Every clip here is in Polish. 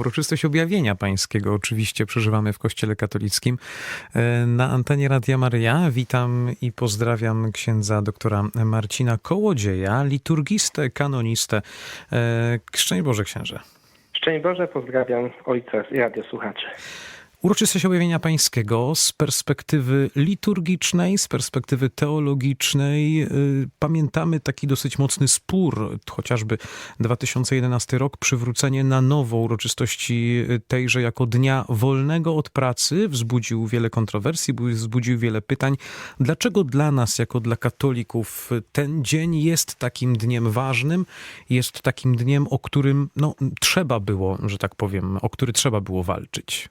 Uroczystość objawienia pańskiego oczywiście przeżywamy w Kościele Katolickim. E, Na antenie Radia Maryja witam i pozdrawiam księdza doktora Marcina Kołodzieja, liturgistę, kanonistę. E, Szczęść Boże księże. Szczęść Boże, pozdrawiam ojca i radiosłuchaczy. Uroczystość objawienia pańskiego z perspektywy liturgicznej, z perspektywy teologicznej. y, Pamiętamy taki dosyć mocny spór, chociażby 2011 rok, przywrócenie na nowo uroczystości tejże jako dnia wolnego od pracy wzbudził wiele kontrowersji, bu- wzbudził wiele pytań. Dlaczego dla nas, jako dla katolików, ten dzień jest takim dniem ważnym, jest takim dniem, o którym no, trzeba było, że tak powiem, o który trzeba było walczyć?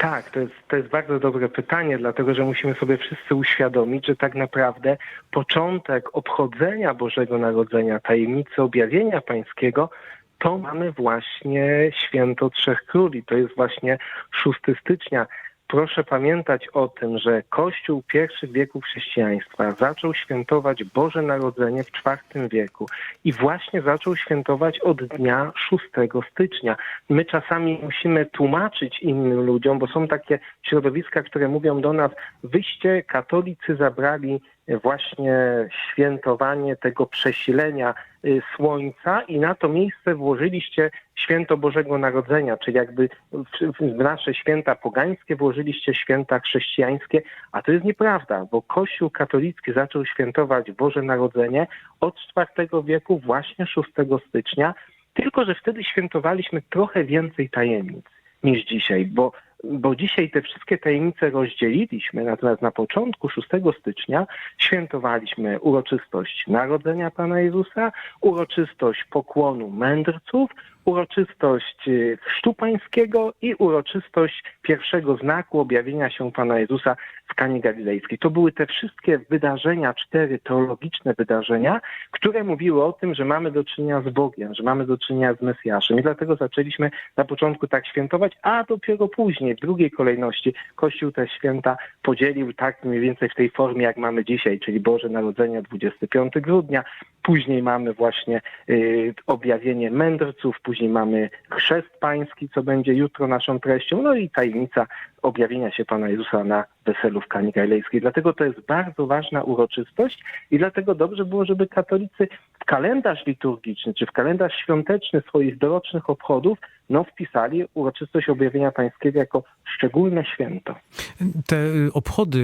Tak, to jest, to jest bardzo dobre pytanie, dlatego że musimy sobie wszyscy uświadomić, że tak naprawdę początek obchodzenia Bożego Narodzenia, tajemnicy objawienia pańskiego, to mamy właśnie święto Trzech Króli. To jest właśnie 6 stycznia. Proszę pamiętać o tym, że Kościół pierwszych wieków chrześcijaństwa zaczął świętować Boże Narodzenie w IV wieku i właśnie zaczął świętować od dnia 6 stycznia. My czasami musimy tłumaczyć innym ludziom, bo są takie środowiska, które mówią do nas, wyście katolicy zabrali właśnie świętowanie tego przesilenia y, słońca i na to miejsce włożyliście święto Bożego Narodzenia, czyli jakby w, nasze święta pogańskie włożyliście święta chrześcijańskie, a to jest nieprawda, bo Kościół katolicki zaczął świętować Boże Narodzenie od IV wieku, właśnie 6 stycznia, tylko że wtedy świętowaliśmy trochę więcej tajemnic niż dzisiaj, bo, bo dzisiaj te wszystkie tajemnice rozdzieliliśmy, natomiast na początku 6 stycznia świętowaliśmy uroczystość Narodzenia Pana Jezusa, uroczystość pokłonu mędrców, uroczystość y, chrztu pańskiego i uroczystość pierwszego znaku objawienia się Pana Jezusa w Kanie Galilejskiej. To były te wszystkie wydarzenia, cztery teologiczne wydarzenia, które mówiły o tym, że mamy do czynienia z Bogiem, że mamy do czynienia z Mesjaszem i dlatego zaczęliśmy na początku tak świętować, a dopiero później, w drugiej kolejności Kościół te święta podzielił tak mniej więcej w tej formie, jak mamy dzisiaj, czyli Boże Narodzenie 25 grudnia, później mamy właśnie y, objawienie mędrców, później mamy chrzest pański, co będzie jutro naszą treścią, no i tajemnica objawienia się Pana Jezusa na weselu w Kani Galilejskiej. Dlatego to jest bardzo ważna uroczystość i dlatego dobrze było, żeby katolicy w kalendarz liturgiczny czy w kalendarz świąteczny swoich dorocznych obchodów no, wpisali uroczystość objawienia pańskiego jako szczególne święto. Te y, obchody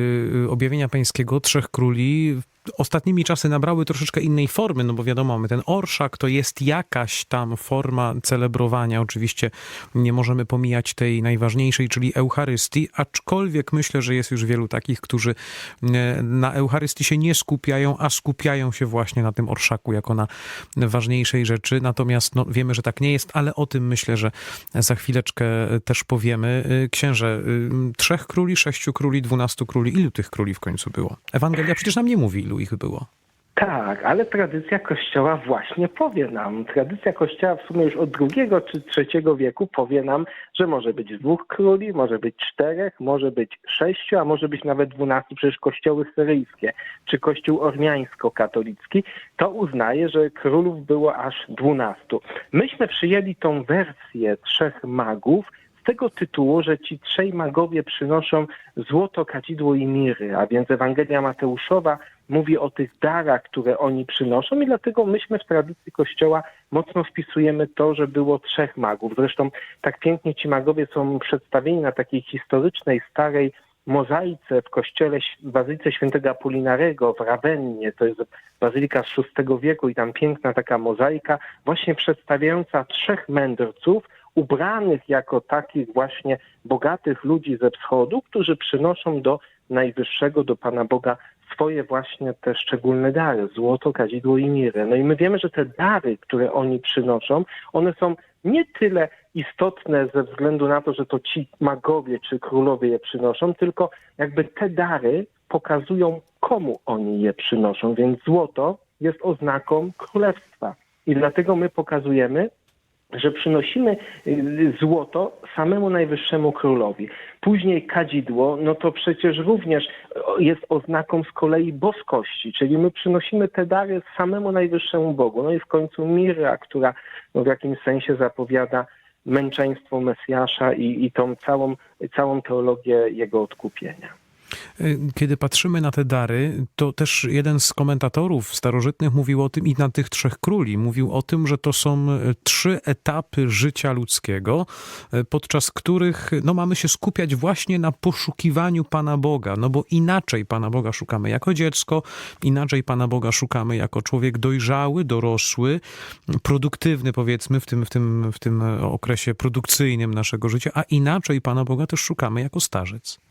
y, objawienia pańskiego Trzech Króli ostatnimi czasy nabrały troszeczkę innej formy, no bo wiadomo, mamy ten orszak, to jest jakaś tam forma celebrowania. Oczywiście nie możemy pomijać tej najważniejszej, czyli Eucharystii, aczkolwiek myślę, że jest już wielu takich, którzy e, na Eucharystii się nie skupiają, a skupiają się właśnie na tym orszaku jako na ważniejszej rzeczy. Natomiast no, wiemy, że tak nie jest, ale o tym myślę, że za chwileczkę też powiemy. Y, Księże, trzech króli, sześciu króli, dwunastu króli. Ilu tych króli w końcu było? Ewangelia przecież nam nie mówi, ilu ich było. Tak, ale tradycja Kościoła właśnie powie nam, tradycja Kościoła w sumie już od II czy III wieku powie nam, że może być dwóch króli, może być czterech, może być sześciu, a może być nawet dwunastu, przecież kościoły syryjskie czy kościół ormiańsko-katolicki, to uznaje, że królów było aż dwunastu. Myśmy przyjęli tą wersję trzech magów, tego tytułu, że ci trzej magowie przynoszą złoto, kadzidło i miry, a więc Ewangelia Mateuszowa mówi o tych darach, które oni przynoszą i dlatego myśmy w tradycji Kościoła mocno wpisujemy to, że było trzech magów. Zresztą tak pięknie ci magowie są przedstawieni na takiej historycznej, starej mozaice w kościele w Bazylice Świętego Apolinarego w Rawennie, to jest bazylika z VI wieku i tam piękna taka mozaika, właśnie przedstawiająca trzech mędrców, ubranych jako takich właśnie bogatych ludzi ze wschodu, którzy przynoszą do Najwyższego, do Pana Boga swoje właśnie te szczególne dary, złoto, kadzidło i mirę. No i my wiemy, że te dary, które oni przynoszą, one są nie tyle istotne ze względu na to, że to ci magowie czy królowie je przynoszą, tylko jakby te dary pokazują, komu oni je przynoszą, więc złoto jest oznaką królestwa. I dlatego my pokazujemy, że przynosimy y, złoto samemu najwyższemu królowi. Później kadzidło, no to przecież również jest oznaką z kolei boskości, czyli my przynosimy te dary samemu najwyższemu Bogu. No i w końcu mira, która no w jakimś sensie zapowiada męczeństwo Mesjasza i, i tą całą, całą teologię jego odkupienia. Y, Kiedy patrzymy na te dary, to też jeden z komentatorów starożytnych mówił o tym i na tych trzech króli mówił o tym, że to są y, trzy etapy życia ludzkiego, y, podczas których no, mamy się skupiać właśnie na poszukiwaniu Pana Boga, no bo inaczej Pana Boga szukamy jako dziecko, inaczej Pana Boga szukamy jako człowiek dojrzały, dorosły, produktywny powiedzmy w tym, w tym, w tym okresie produkcyjnym naszego życia, a inaczej Pana Boga też szukamy jako starzec.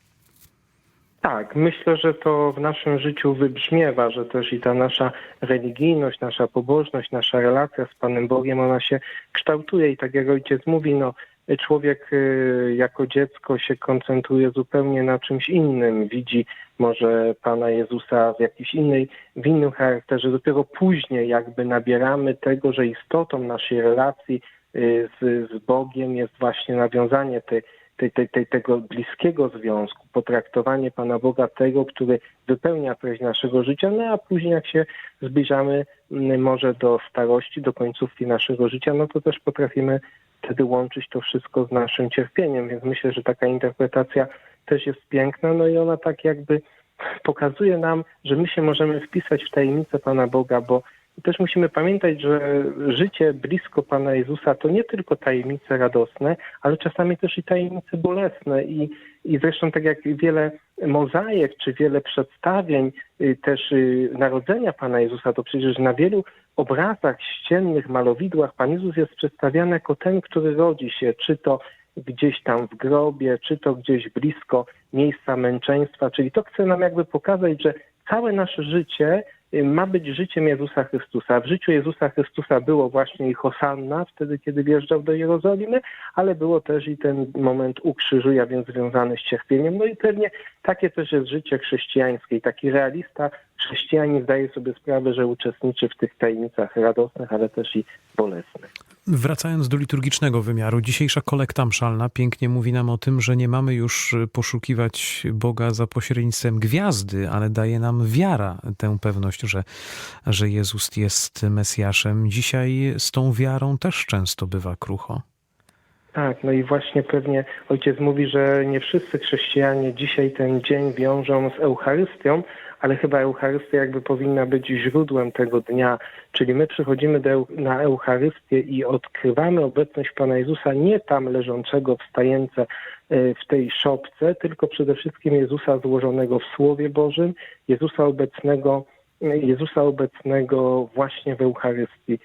Tak, myślę, że to w naszym życiu wybrzmiewa, że też i ta nasza religijność, nasza pobożność, nasza relacja z Panem Bogiem, ona się kształtuje i tak jak ojciec mówi, no człowiek y, jako dziecko się koncentruje zupełnie na czymś innym, widzi może Pana Jezusa w jakiejś innej, w innym charakterze. Dopiero później jakby nabieramy tego, że istotą naszej relacji y, z, z Bogiem jest właśnie nawiązanie tej tej, tej, tej, tego bliskiego związku, potraktowanie Pana Boga tego, który wypełnia treść naszego życia, no a później jak się zbliżamy m, może do starości, do końcówki naszego życia, no to też potrafimy wtedy łączyć to wszystko z naszym cierpieniem, więc myślę, że taka interpretacja też jest piękna, no i ona tak jakby pokazuje nam, że my się możemy wpisać w tajemnicę Pana Boga, bo też musimy pamiętać, że życie blisko Pana Jezusa to nie tylko tajemnice radosne, ale czasami też i tajemnice bolesne. I, i zresztą tak jak wiele mozaik czy wiele przedstawień y, też y, narodzenia Pana Jezusa, to przecież na wielu obrazach ściennych, malowidłach Pan Jezus jest przedstawiany jako ten, który rodzi się, czy to gdzieś tam w grobie, czy to gdzieś blisko miejsca męczeństwa. Czyli to chce nam jakby pokazać, że całe nasze życie ma być życiem Jezusa Chrystusa. W życiu Jezusa Chrystusa było właśnie i Hosanna, wtedy kiedy wjeżdżał do Jerozolimy, ale było też i ten moment ukrzyżuja, więc związany z cierpieniem. No i pewnie takie też jest życie chrześcijańskie. I taki realista chrześcijanin zdaje sobie sprawę, że uczestniczy w tych tajemnicach radosnych, ale też i bolesnych. Wracając do liturgicznego wymiaru, dzisiejsza kolekta mszalna pięknie mówi nam o tym, że nie mamy już poszukiwać Boga za pośrednictwem gwiazdy, ale daje nam wiara tę pewność, że, że Jezus jest Mesjaszem. Dzisiaj z tą wiarą też często bywa krucho. Tak, no i właśnie pewnie ojciec mówi, że nie wszyscy chrześcijanie dzisiaj ten dzień wiążą z Eucharystią, ale chyba Eucharystia jakby powinna być źródłem tego dnia, czyli my przychodzimy do, na Eucharystię i odkrywamy obecność Pana Jezusa nie tam leżącego w stajence w tej szopce, tylko przede wszystkim Jezusa złożonego w Słowie Bożym, Jezusa obecnego, Jezusa obecnego właśnie w Eucharystii.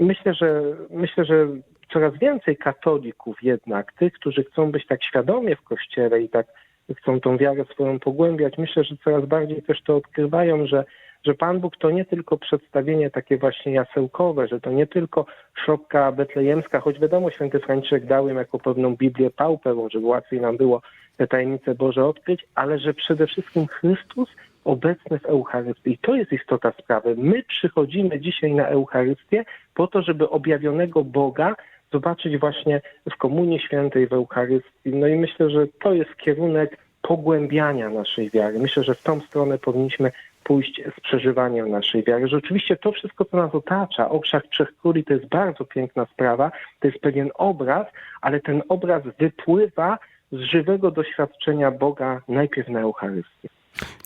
Myślę, że myślę, że coraz więcej katolików jednak, tych, którzy chcą być tak świadomie w Kościele i tak chcą tą wiarę swoją pogłębiać, myślę, że coraz bardziej też to odkrywają, że, że Pan Bóg to nie tylko przedstawienie takie właśnie jasełkowe, że to nie tylko szopka betlejemska, choć wiadomo, święty Franciszek dał im jako pewną Biblię pauperą, żeby łatwiej nam było te tajemnice Boże odkryć, ale że przede wszystkim Chrystus obecny w Eucharystii. I to jest istota sprawy. My przychodzimy dzisiaj na Eucharystię po to, żeby objawionego Boga zobaczyć właśnie w Komunii Świętej, w Eucharystii. No i myślę, że to jest kierunek pogłębiania naszej wiary. Myślę, że w tą stronę powinniśmy pójść z przeżywaniem naszej wiary. Że oczywiście to wszystko, co nas otacza, obszar Trzech Króli, to jest bardzo piękna sprawa, to jest pewien obraz, ale ten obraz wypływa z żywego doświadczenia Boga najpierw na Eucharystii.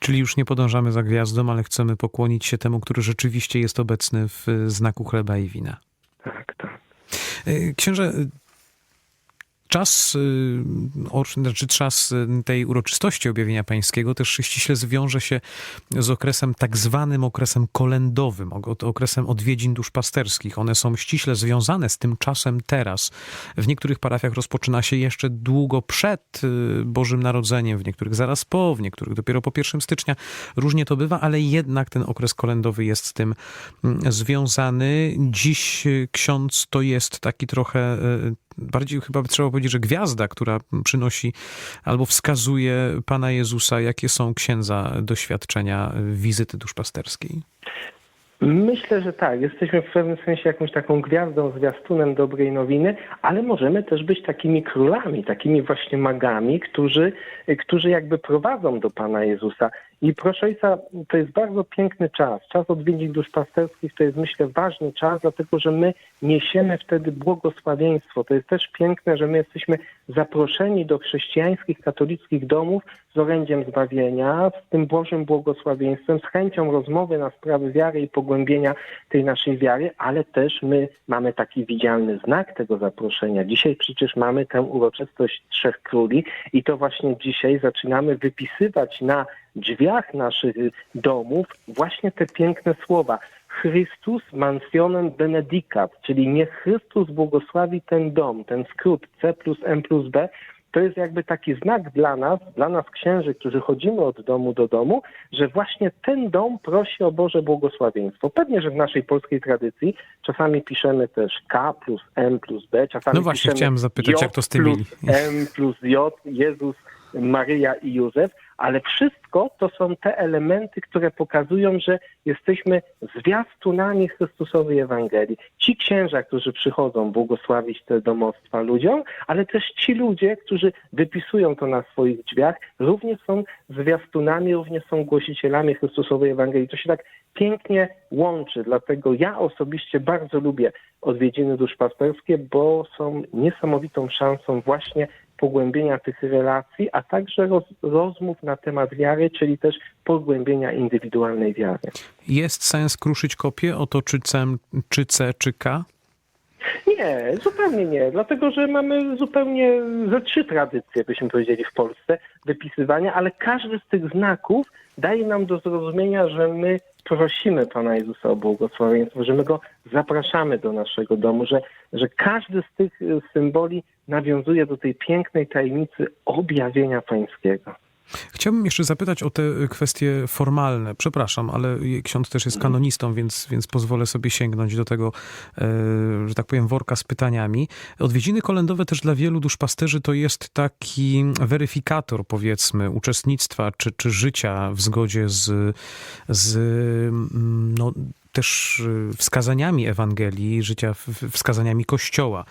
Czyli już nie podążamy za gwiazdą, ale chcemy pokłonić się temu, który rzeczywiście jest obecny w znaku chleba i wina. Tak, tak. Księże, czas, znaczy czas tej uroczystości objawienia pańskiego też ściśle zwiąże się z okresem tak zwanym okresem kolędowym, okresem odwiedzin duszpasterskich. One są ściśle związane z tym czasem teraz. W niektórych parafiach rozpoczyna się jeszcze długo przed Bożym Narodzeniem, w niektórych zaraz po, w niektórych dopiero po 1 stycznia. Różnie to bywa, ale jednak ten okres kolędowy jest z tym związany. Dziś ksiądz to jest taki trochę bardziej chyba trzeba powiedzieć, że gwiazda, która przynosi albo wskazuje Pana Jezusa, jakie są księdza doświadczenia wizyty duszpasterskiej? Myślę, że tak. Jesteśmy w pewnym sensie jakąś taką gwiazdą, zwiastunem dobrej nowiny, ale możemy też być takimi królami, takimi właśnie magami, którzy, którzy jakby prowadzą do Pana Jezusa. I proszę Ojca, to jest bardzo piękny czas. Czas odwiedzin duszpasterskich to jest, myślę, ważny czas, dlatego że my niesiemy wtedy błogosławieństwo. To jest też piękne, że my jesteśmy zaproszeni do chrześcijańskich, katolickich domów z orędziem zbawienia, z tym Bożym błogosławieństwem, z chęcią rozmowy na sprawy wiary i pogłębienia tej naszej wiary, ale też my mamy taki widzialny znak tego zaproszenia. Dzisiaj przecież mamy tę uroczystość Trzech Króli i to właśnie dzisiaj zaczynamy wypisywać na drzwiach naszych domów właśnie te piękne słowa. Chrystus mansionem benedicat, czyli niech Chrystus błogosławi ten dom, ten skrót C plus M plus B, to jest jakby taki znak dla nas, dla nas księży, którzy chodzimy od domu do domu, że właśnie ten dom prosi o Boże błogosławieństwo. Pewnie, że w naszej polskiej tradycji czasami piszemy też K plus M plus B, czasami No właśnie, chciałem zapytać, J jak to z tymi- plus M plus J, Jezus, Maryja i Józef, ale wszystko to są te elementy, które pokazują, że jesteśmy zwiastunami Chrystusowej Ewangelii. Ci księża, którzy przychodzą błogosławić te domostwa ludziom, ale też ci ludzie, którzy wypisują to na swoich drzwiach, również są zwiastunami, również są głosicielami Chrystusowej Ewangelii. To się tak pięknie łączy, dlatego ja osobiście bardzo lubię odwiedziny duszpasterskie, bo są niesamowitą szansą właśnie pogłębienia tych relacji, a także roz, rozmów na temat wiary, czyli też pogłębienia indywidualnej wiary. Jest sens kruszyć kopię o to, czy C, czy C, czy K? Nie, zupełnie nie, dlatego że mamy zupełnie ze trzy tradycje, byśmy powiedzieli, w Polsce wypisywania, ale każdy z tych znaków daje nam do zrozumienia, że my prosimy Pana Jezusa o błogosławieństwo, że my Go zapraszamy do naszego domu, że, że każdy z tych symboli nawiązuje do tej pięknej tajemnicy objawienia Pańskiego. Chciałbym jeszcze zapytać o te kwestie formalne. Przepraszam, ale ksiądz też jest kanonistą, więc, więc pozwolę sobie sięgnąć do tego, e, że tak powiem, worka z pytaniami. Odwiedziny kolędowe też dla wielu duszpasterzy to jest taki weryfikator, powiedzmy, uczestnictwa czy, czy życia w zgodzie z, z mm, no, też y, wskazaniami Ewangelii, życia wskazaniami Kościoła.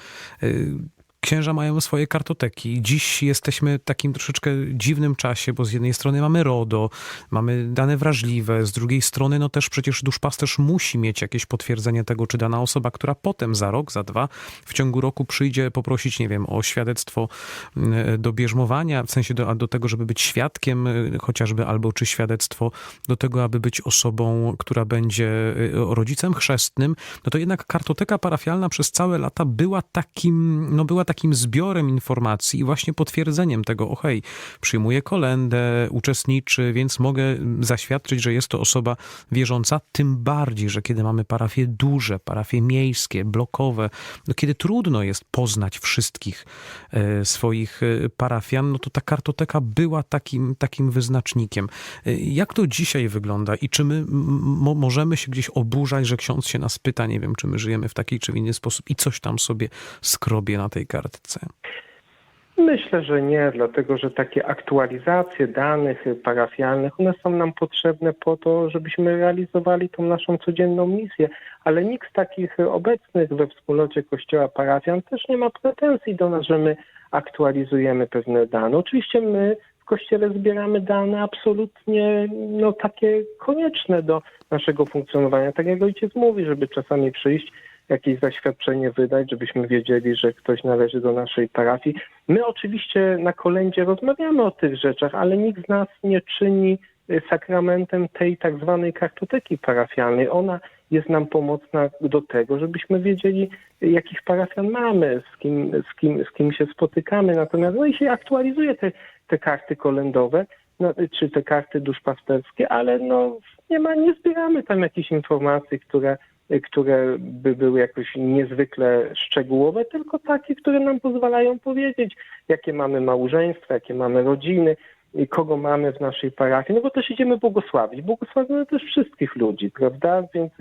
Księża mają swoje kartoteki. Dziś jesteśmy w takim troszeczkę dziwnym czasie, bo z jednej strony mamy RODO, mamy dane wrażliwe, z drugiej strony no też przecież duszpasterz musi mieć jakieś potwierdzenie tego, czy dana osoba, która potem za rok, za dwa, w ciągu roku przyjdzie poprosić, nie wiem, o świadectwo mm, do bierzmowania, w sensie do, do tego, żeby być świadkiem y, chociażby, albo czy świadectwo do tego, aby być osobą, która będzie y, rodzicem chrzestnym, no to jednak kartoteka parafialna przez całe lata była takim, no była takim zbiorem informacji i właśnie potwierdzeniem tego, o hej, przyjmuje kolendę, uczestniczy, więc mogę zaświadczyć, że jest to osoba wierząca, tym bardziej, że kiedy mamy parafie duże, parafie miejskie, blokowe, no kiedy trudno jest poznać wszystkich e, swoich e, parafian, no to ta kartoteka była takim, takim wyznacznikiem. E, Jak to dzisiaj wygląda i czy my możemy się gdzieś oburzać, że ksiądz się nas pyta, nie wiem, czy my żyjemy w taki czy w inny sposób i coś tam sobie skrobie na tej kartce? Myślę, że nie, dlatego że takie aktualizacje danych parafialnych, one są nam potrzebne po to, żebyśmy realizowali tą naszą codzienną misję, ale nikt z takich obecnych we wspólnocie Kościoła parafian też nie ma pretensji do nas, że my aktualizujemy pewne dane. Oczywiście my w Kościele zbieramy dane absolutnie no, takie konieczne do naszego funkcjonowania. Tak jak ojciec mówi, żeby czasami przyjść, jakieś zaświadczenie wydać, żebyśmy wiedzieli, że ktoś należy do naszej parafii. My oczywiście na kolędzie rozmawiamy o tych rzeczach, ale nikt z nas nie czyni y, sakramentem tej tak zwanej kartoteki parafialnej. Ona jest nam pomocna do tego, żebyśmy wiedzieli, y, jakich parafian mamy, z kim, z kim, z kim się spotykamy. Natomiast no i się aktualizuje te, te karty kolędowe, no, czy te karty duszpasterskie, ale no nie ma, nie zbieramy tam jakichś informacji, które które by były jakoś niezwykle szczegółowe, tylko takie, które nam pozwalają powiedzieć, jakie mamy małżeństwa, jakie mamy rodziny, kogo mamy w naszej parafii, no bo też idziemy błogosławić. Błogosławimy też wszystkich ludzi, prawda? Więc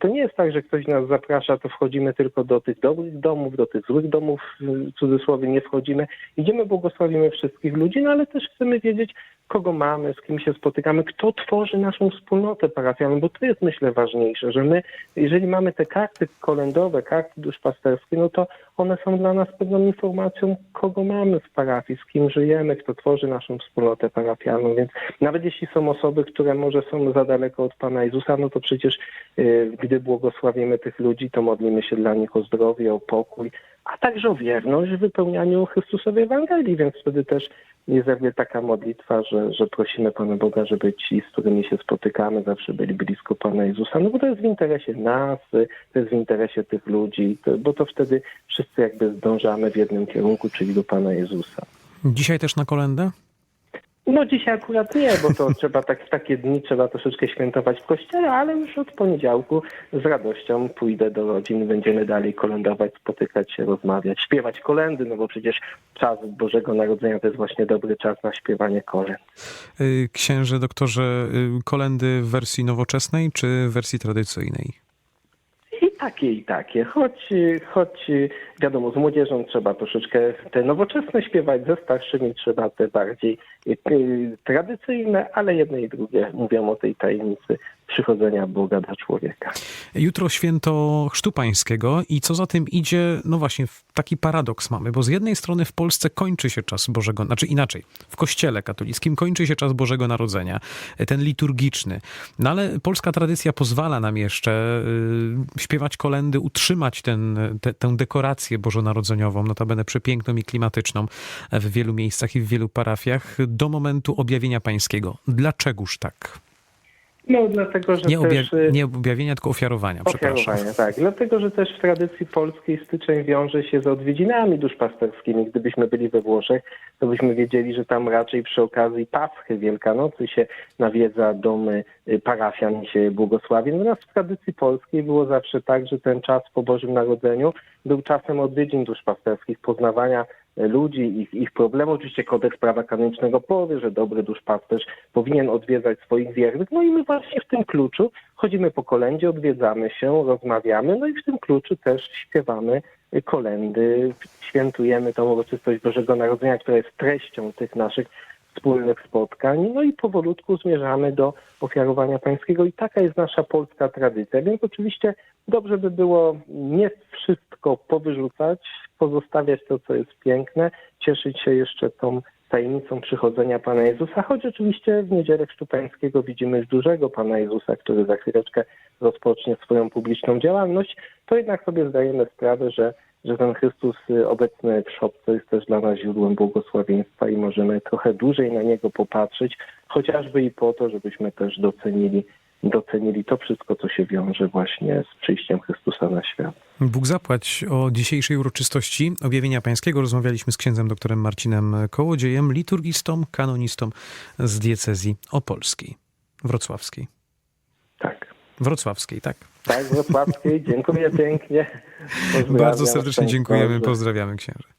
to nie jest tak, że ktoś nas zaprasza, to wchodzimy tylko do tych dobrych domów, do tych złych domów, w cudzysłowie nie wchodzimy. Idziemy, błogosławimy wszystkich ludzi, no ale też chcemy wiedzieć, kogo mamy, z kim się spotykamy, kto tworzy naszą wspólnotę parafialną, bo to jest myślę ważniejsze, że my, jeżeli mamy te karty kolędowe, karty duszpasterskie, no to one są dla nas pewną informacją, kogo mamy w parafii, z kim żyjemy, kto tworzy naszą wspólnotę parafialną, więc nawet jeśli są osoby, które może są za daleko od Pana Jezusa, no to przecież y, gdy błogosławimy tych ludzi, to modlimy się dla nich o zdrowie, o pokój, a także o wierność w wypełnianiu Chrystusowej Ewangelii, więc wtedy też jest jakby taka modlitwa, że, że prosimy Pana Boga, żeby ci, z którymi się spotykamy, zawsze byli blisko Pana Jezusa, no bo to jest w interesie nas, to jest w interesie tych ludzi, bo to wtedy wszyscy jakby zdążamy w jednym kierunku, czyli do Pana Jezusa. Dzisiaj też na kolendę? No dzisiaj akurat nie, bo to trzeba tak w takie dni trzeba troszeczkę świętować w kościele, ale już od poniedziałku z radością pójdę do rodzin, będziemy dalej kolędować, spotykać się, rozmawiać, śpiewać kolendy, no bo przecież czas Bożego Narodzenia to jest właśnie dobry czas na śpiewanie kolęd. Y, Księże, doktorze, y, kolendy w wersji nowoczesnej czy w wersji tradycyjnej? Takie, i takie. Choć, choć wiadomo, z młodzieżą trzeba troszeczkę te nowoczesne śpiewać, ze starszymi trzeba te bardziej y, y, tradycyjne, ale jedne i drugie mówią o tej tajemnicy przychodzenia Boga do człowieka. Jutro święto Chrztu Pańskiego i co za tym idzie, no właśnie, taki paradoks mamy, bo z jednej strony w Polsce kończy się czas Bożego, znaczy inaczej, w Kościele katolickim kończy się czas Bożego Narodzenia, ten liturgiczny, no ale polska tradycja pozwala nam jeszcze y, śpiewać kolendy, utrzymać ten, te, tę dekorację bożonarodzeniową, notabene przepiękną i klimatyczną w wielu miejscach i w wielu parafiach do momentu objawienia Pańskiego. Dlaczegoż tak? No dlatego, że Nie, też... y, nie objawienia, tylko ofiarowania, przepraszam. Tak. Dlatego, że też w tradycji polskiej styczeń wiąże się z odwiedzinami duszpasterskimi. Gdybyśmy byli we Włoszech, to byśmy wiedzieli, że tam raczej przy okazji Paschy, Wielkanocy się nawiedza domy y, parafian się błogosławi. Natomiast w tradycji polskiej było zawsze tak, że ten czas po Bożym Narodzeniu był czasem odwiedzin duszpasterskich, poznawania ludzi, ich, ich problemów. Oczywiście kodeks prawa kanonicznego powie, że dobry duszpasterz powinien odwiedzać swoich wiernych. No i my właśnie w tym kluczu chodzimy po kolędzie, odwiedzamy się, rozmawiamy, no i w tym kluczu też śpiewamy kolendy, świętujemy tą uroczystość Bożego Narodzenia, która jest treścią tych naszych wspólnych spotkań, no i powolutku zmierzamy do ofiarowania pańskiego. I taka jest nasza polska tradycja, więc oczywiście dobrze by było nie wszystko powyrzucać, pozostawiać to, co jest piękne, cieszyć się jeszcze tą tajemnicą przychodzenia Pana Jezusa, choć oczywiście w Niedzielę Chrztu Pańskiego widzimy już dużego Pana Jezusa, który za chwileczkę rozpocznie swoją publiczną działalność, to jednak sobie zdajemy sprawę, że, że ten Chrystus y, obecny w szopce jest też dla nas źródłem błogosławieństwa i możemy trochę dłużej na Niego popatrzeć, chociażby i po to, żebyśmy też docenili, docenili to wszystko, co się wiąże właśnie z przyjściem Chrystusa na świat. Bóg zapłać o dzisiejszej uroczystości objawienia pańskiego. Rozmawialiśmy z księdzem doktorem Marcinem Kołodziejem, liturgistą, kanonistą z diecezji opolskiej, wrocławskiej. Wrocławskiej, tak. Tak, Wrocławskiej. Dziękuję pięknie. Pozdrawiam. Bardzo serdecznie dziękujemy, pozdrawiamy księże.